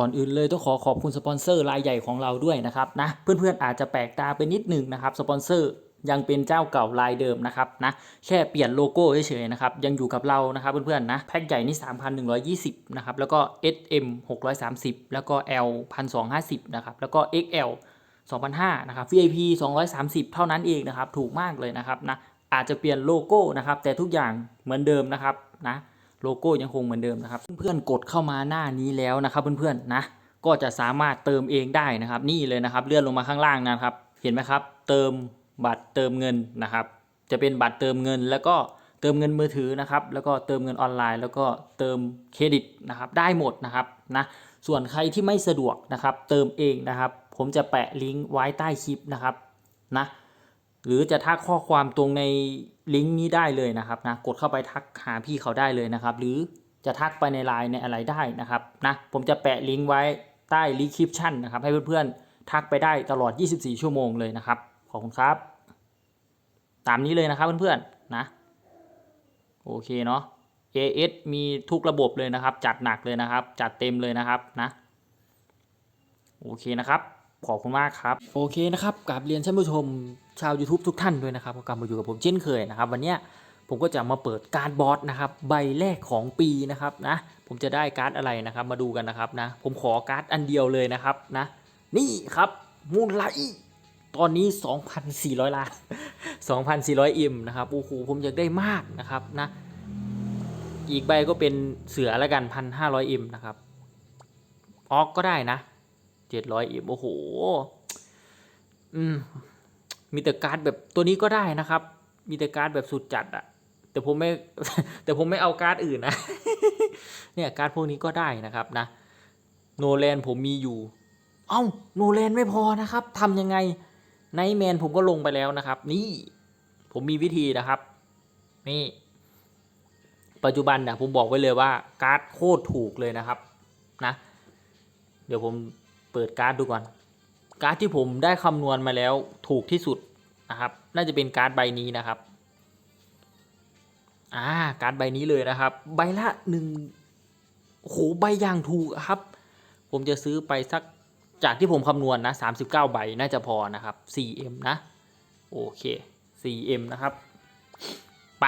ก่อนอื่นเลยต้องขอขอบคุณสปอนเซอร์รายใหญ่ของเราด้วยนะครับนะเพื่อนๆอาจจะแปลกตาไปนิดหนึงนะครับสปอนเซอร์ยังเป็นเจ้าเก่ารายเดิมนะครับนะแค่เปลี่ยนโลโก้เฉยๆนะครับยังอยู่กับเรานะครับเพื่อนๆนะแพ็คใหญ่นี่ 3,120นะครับแล้วก็ SM 630 แล้วก็ L 1,250นะครับแล้วก็ XL 2,500นะครับ VIP 230 เท่านั้นเองนะครับถูกมากเลยนะครับนะอาจจะเปลี่ยนโลโก้นะครับแต่ทุกอย่างเหมือนเดิมนะครับนะ โลโก้ยังคงเหมือนเดิมนะครับ เพื่อนๆกดเข้ามาหน้านี้แล้วนะครับเพื่อนๆนะ ก็จะสามารถเติมเองได้นะครับ นี่เลยนะครับ เลื่อนลงมาข้างล่างนะครับ เห็นไหมครับ เติมบัตรเติมเงินนะครับ จะเป็นบัตรเติมเงิน แล้วก็เติมเงินมือถือนะครับ แล้วก็เติมเงินออนไลน์ แล้วก็เติมเครดิตนะครับ ได้หมดนะครับนะส่วนใครที่ไม่สะดวกนะครับ เติมเองนะครับ ผมจะแปะลิงก์ไว้ใต้คลิปนะครับนะ หรือจะทักข้อความตรงในลิงก์นี้ได้เลยนะครับนะกดเข้าไปทักหาพี่เขาได้เลยนะครับ หรือจะทักไปในไลน์ในอะไรได้นะครับนะผมจะแปะลิงก์ไว้ใต้รีคริปชั่นนะครับให้เพื่อนๆทักไปได้ตลอด 24 ชั่วโมงเลยนะครับขอบคุณครับ ตามนี้เลยนะครับเพื่อนๆนะโอเคเนาะ AS มีทุกระบบเลยนะครับ จัดหนักเลยนะครับ จัดเต็มเลยนะครับนะ โอเคนะครับ ขอบคุณมากครับ โอเคนะครับกราบเรียนท่านผู้ชมชาว YouTube ทุกท่านด้วยนะครับกลับมาอยู่กับผมเช่นเคยนะครับ วันนี้ผมก็จะมาเปิดการ์ดบอสนะครับใบแรกของปีนะครับนะผมจะได้การ์ดอะไรนะครับมาดูกันนะครับนะผมขอการ์ดอันเดียวเลยนะครับนะนี่ครับมูลไลตอนนี้ 2,400 ล้าน 2,400 อิมนะครับโอ้โหผมอยากได้มากนะครับนะอีกใบก็เป็นเสือล้วกัน 1,500 อิมนะครับออกก็ได้นะ เจ็ดร้อยเอ็มโอ้โห อืม มีแต่การ์ดแบบตัวนี้ก็ได้นะครับ มีแต่การ์ดแบบสุดจัดอะแต่ผมไม่ แต่ผมไม่เอาการ์ดอื่นนะ เนี่ยการ์ดพวกนี้ก็ได้นะครับนะ โนแลนผมมีอยู่ เอ้า โนแลนไม่พอนะครับทำยังไงไนแมนผมก็ลงไปแล้วนะครับ นี่ ผมมีวิธีนะครับ นี่ ปัจจุบันนะผมบอกไว้เลยว่าการ์ดโคตรถูกเลยนะครับ นะ เดี๋ยวผม เปิดการ์ดดูก่อน การ์ดที่ผมได้คำนวณมาแล้วถูกที่สุดนะครับ น่าจะเป็นการ์ดใบนี้นะครับ อ่า การ์ดใบนี้เลยนะครับ ใบละหนึ่งโอ้โหใบอย่างถูกครับ ผมจะซื้อไปสักจากที่ผมคำนวณนะ39 ใบน่าจะพอนะครับ 4M นะ โอเค 4M นะครับ ไป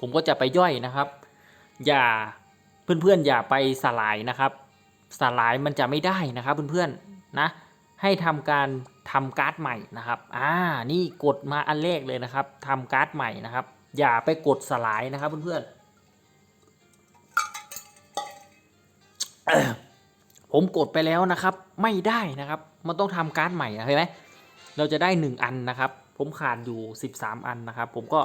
ผมก็จะไปย่อยนะครับ อย่าเพื่อนๆอย่าไปสลายนะครับ สลายมันจะไม่ได้นะครับเพื่อนๆนะให้ทำการทำการ์ดใหม่นะครับอ่านี่กดมาอันแรกเลยนะครับทำการ์ดใหม่นะครับ อย่าไปกดสลายนะครับเพื่อนๆผมกดไปแล้วนะครับ ไม่ได้นะครับ มันต้องทำการ์ดใหม่นะเห็นไหมเราจะได้หนึ่งอันนะครับ ผมขาดอยู่สิบสามอันนะครับ ผมก็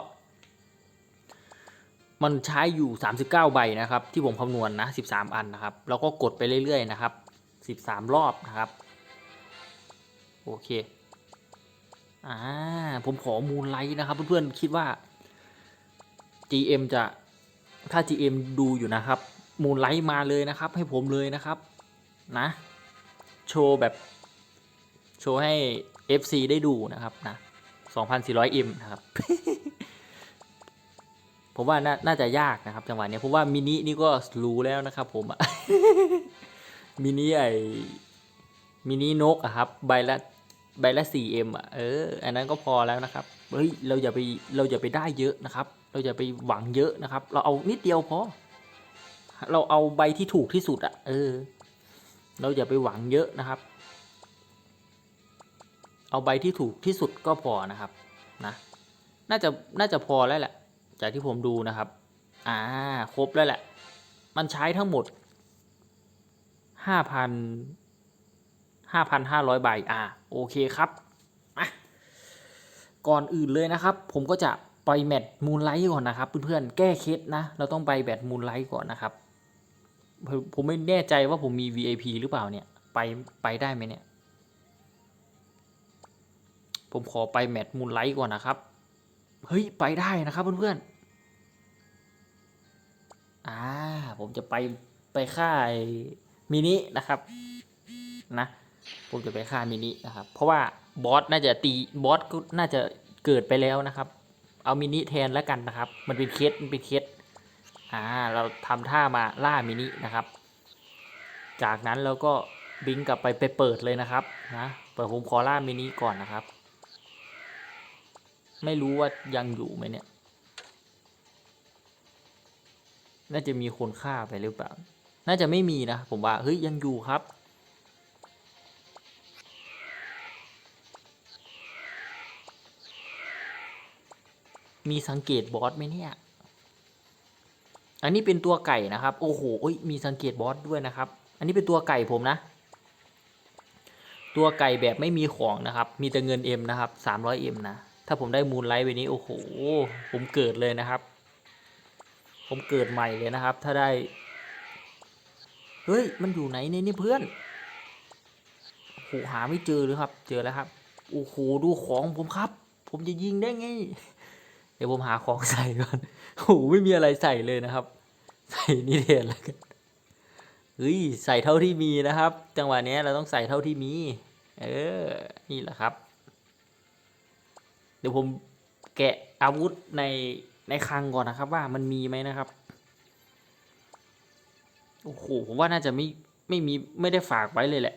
มันใช้อยู่ 39 ใบนะครับ ที่ผมคำนวณนะ 13 อันนะครับ แล้วก็กดไปเรื่อยๆนะครับ 13 รอบนะครับ โอเค อ่า ผมขอมูลไลท์นะครับ เพื่อนๆ คิดว่า GM จะถ้า GM ดูอยู่นะครับ มูลไลท์มาเลยนะครับ ให้ผมเลยนะครับ นะ โชว์แบบ โชว์ให้ FC ได้ดูนะครับนะ 2,400M นะครับ ผมว่าน่าน่าจะยากนะครับ จังหวะนี้ยผมว่ามินินี่ก็รู้แล้วนะครับ ผมอะมินิไอมินินกอะครับ ใบละใบละ 4M อะเอออันนั้นก็พอแล้วนะครับเฮ้ยเราอย่าไปเราอย่าไปได้เยอะนะครับ เราอย่าไปหวังเยอะนะครับ เราเอานิดเดียวพอเราเอาใบที่ถูกที่สุดอะเออ เราอย่าไปหวังเยอะนะครับ เอาใบที่ถูกที่สุดก็พอนะครับนะน่าจะน่าจะพอแล้วแหละ จากที่ผมดูนะครับ อ่า ครบแล้วแหละ มันใช้ทั้งหมดห้าพันห้าพันห้าร้อยใบ อ่า โอเคครับมาก่อนอื่นเลยนะครับ ผมก็จะไปแมตช์มูนไลท์ก่อนนะครับ เพื่อนๆ แก้เคล็ดนะ เราต้องไปแบตมูนไลท์ก่อนนะครับผมผมไม่แน่ใจว่าผมมี VIP หรือเปล่าเนี่ย ไปไปได้ไหมเนี่ย ผมขอไปแมตช์มูนไลท์ก่อนนะครับ เฮ้ย ไปได้นะครับเพื่อนๆ อ่าผมจะไปไปค่ายมินินะครับนะผมจะไปค่ายมินินะครับ เพราะว่าบอสน่าจะตีบอสก็น่าจะเกิดไปแล้วนะครับ เอามินิแทนแล้วกันนะครับ มันเป็นเคสมันเป็นเคสอ่าเราทำท่ามาล่ามินินะครับ จากนั้นเราก็บิงกลับไปไปเปิดเลยนะครับนะเปิดผมขอล่ามินิก่อนนะครับ ไม่รู้ว่ายังอยู่ไหมเนี่ย น่าจะมีคนฆ่าไปหรือเปล่า น่าจะไม่มีนะ ผมว่าเฮ้ยยังอยู่ครับ มีสังเกตบอสไหมเนี่ย อันนี้เป็นตัวไก่นะครับ โอ้โหเอ้ยมีสังเกตบอสด้วยนะครับ อันนี้เป็นตัวไก่ผมนะ ตัวไก่แบบไม่มีของนะครับ มีแต่เงินเอ็มนะครับสามร้อยเอ็มนะ ถ้าผมได้มูลไลท์ไปนี้ โอ้โห ผมเกิดเลยนะครับ ผมเกิดใหม่เลยนะครับ ถ้าได้ เฮ้ย มันอยู่ไหนเนี่นี่เพื่อนโอ้โหหาไม่เจอเลยครับ เจอแล้วครับ โอ้โห ดูของผมครับ ผมจะยิงได้ไง เดี๋ยวผมหาของใส่ก่อนโอ้โหไม่มีอะไรใส่เลยนะครับ ใส่นี่เทนแล้วกันเฮ้ย ใส่เท่าที่มีนะครับ จังหวะเนี้ยเราต้องใส่เท่าที่มี เออ นี่แหละครับ เดี๋ยวผมแกะอาวุธใน ในคลังก่อนนะครับ ว่ามันมีไหมนะครับโอ้โหผมว่าน่าจะไม่ไม่มีไม่ได้ฝากไว้เลยแหละ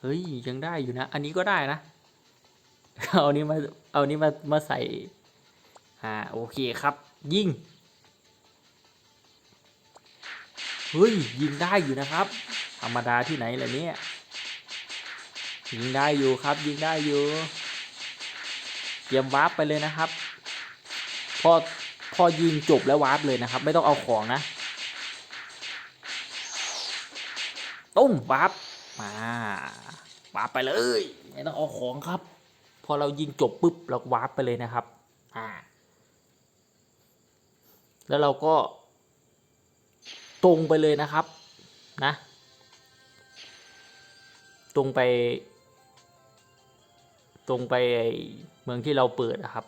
เฮ้ยยังได้อยู่นะ อันนี้ก็ได้นะ เอานี้มาเอานี้มามาใส่ อ่าโอเคครับ ยิงเฮ้ยยิงได้อยู่นะครับ ธรรมดาที่ไหนล่ะเนี่ยยิงได้อยู่ครับ ยิงได้อยู่เตรียมวาร์ปไปเลยนะครับพอ พอยิงจบแล้ววาร์ปเลยนะครับ ไม่ต้องเอาของนะตุ้มวาร์ปมาวาร์ปไปเลย ไม่ต้องเอาของครับ พอเรายิงจบปุ๊บเราวาร์ปไปเลยนะครับ อ่า แล้วเราก็ ตรงไปเลยนะครับ นะ ตรงไป ตรงไปเมืองที่เราเปิดนะครับ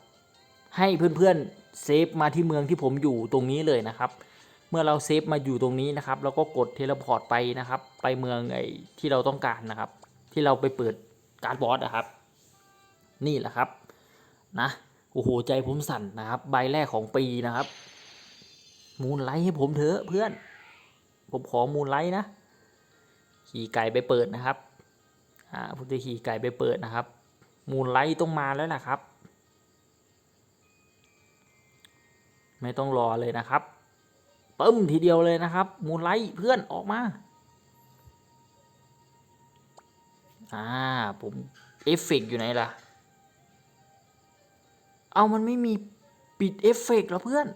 ให้เพื่อนๆเซฟมาที่เมืองที่ผมอยู่ตรงนี้เลยนะครับ เมื่อเราเซฟมาอยู่ตรงนี้นะครับเราก็กดเทเลพอร์ตไปนะครับ ไปเมืองไอ้ที่เราต้องการนะครับ ที่เราไปเปิดการ์ดบอสนะครับ นี่แหละครับนะโอ้โหใจผมสั่นนะครับ ใบแรกของปีนะครับ มูลไลท์ให้ผมเถอะเพื่อน ผมขอมูลไลท์นะ ขี่ไก่ไปเปิดนะครับอ่าผมจะขี่ไก่ไปเปิดนะครับ มูลไลท์ต้องมาแล้วนะครับ ไม่ต้องรอเลยนะครับปึ้มทีเดียวเลยนะครับ มูลไลท์เพื่อนออกมา อ่า ผมเอฟเฟกต์อยู่ไหนล่ะ เอามันไม่มีปิดเอฟเฟกต์หรอเพื่อน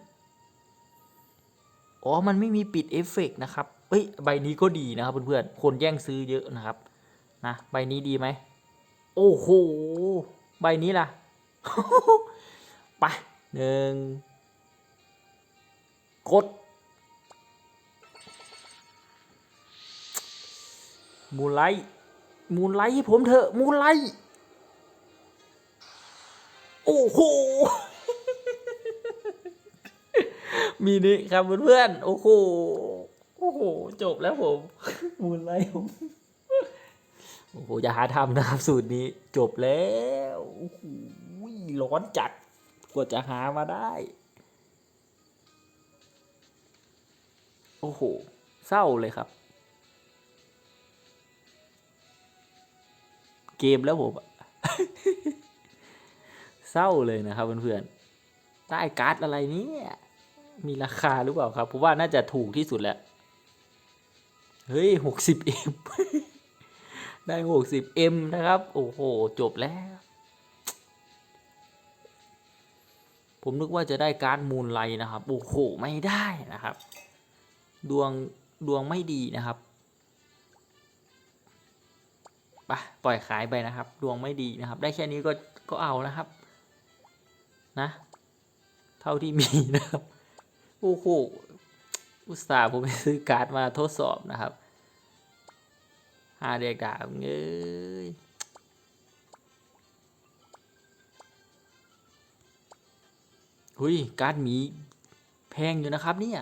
อ๋อ มันไม่มีปิดเอฟเฟกต์นะครับเอ้ย ใบนี้ก็ดีนะครับเพื่อนๆ คนแย่งซื้อเยอะนะครับ นะ ใบนี้ดีไหม โอ้โห ใบนี้ล่ะ ไปหนึ่ง กด มูลไลท์มูลไลท์ให้ผมเถอะ มูลไลท์โอ้โห มีนี่ครับเพื่อนๆ โอ้โห โอ้โห จบแล้วผม มูลไลท์ผม โอ้โห อย่าหาทำนะครับสูตรนี้ จบแล้ว โอ้โห ร้อนจัด กว่าจะหามาได้ โอ้โห เศร้าเลยครับ เกมแล้วผมอะเศร้าเลยนะครับเพื่อนๆ ได้การ์ดอะไรนี่ยมีราคาหรือเปล่าครับผมว่าน่าจะถูกที่สุดแล้วเฮ้ยหกสิบเอ็มได้หกสิบเอ็มนะครับ โอ้โห จบแล้ว ผมนึกว่าจะได้การ์ดมูลไลท์นะครับ โอ้โห ไม่ได้นะครับ ดวงดวงไม่ดีนะครับไปปล่อยขายไปนะครับ ดวงไม่ดีนะครับ ได้แค่นี้ก็ก็เอานะครับ นะ เท่าที่มีนะครับโอ้โหอุตส่าห์ผมไปซื้อการ์ดมาทดสอบนะครับหาเด็กด่าเงยหุยการ์ดหมีแพงอยู่นะครับเนี่ย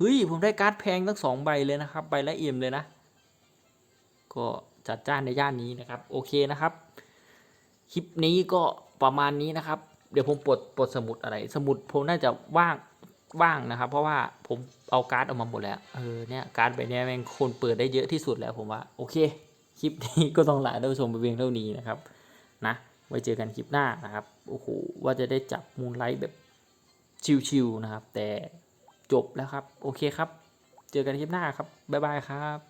เฮ้ย ผมได้การ์ดแพงตั้งสองใบเลยนะครับ ใบละเอี่ยมเลยนะ ก็จัดจ้านในย่านนี้นะครับ โอเคนะครับ คลิปนี้ก็ประมาณนี้นะครับ เดี๋ยวผมปลดปลดสมุดอะไร สมุดผมน่าจะว่างว่างนะครับ เพราะว่าผมเอาการ์ดออกมาหมดแล้ว เออ เนี่ยการ์ดใบนี้แม่งคนเปิดได้เยอะที่สุดแล้วผมว่า โอเค คลิปนี้ก็ต้องลาท่านผู้ชมไปเพียงเท่านี้นะครับ นะ ไว้เจอกันคลิปหน้านะครับ โอ้โห ว่าจะได้จับมูลไลท์แบบชิวๆนะครับ แต่ จบแล้วครับ โอเคครับ เจอกันคลิปหน้าครับ บ๊ายบายครับ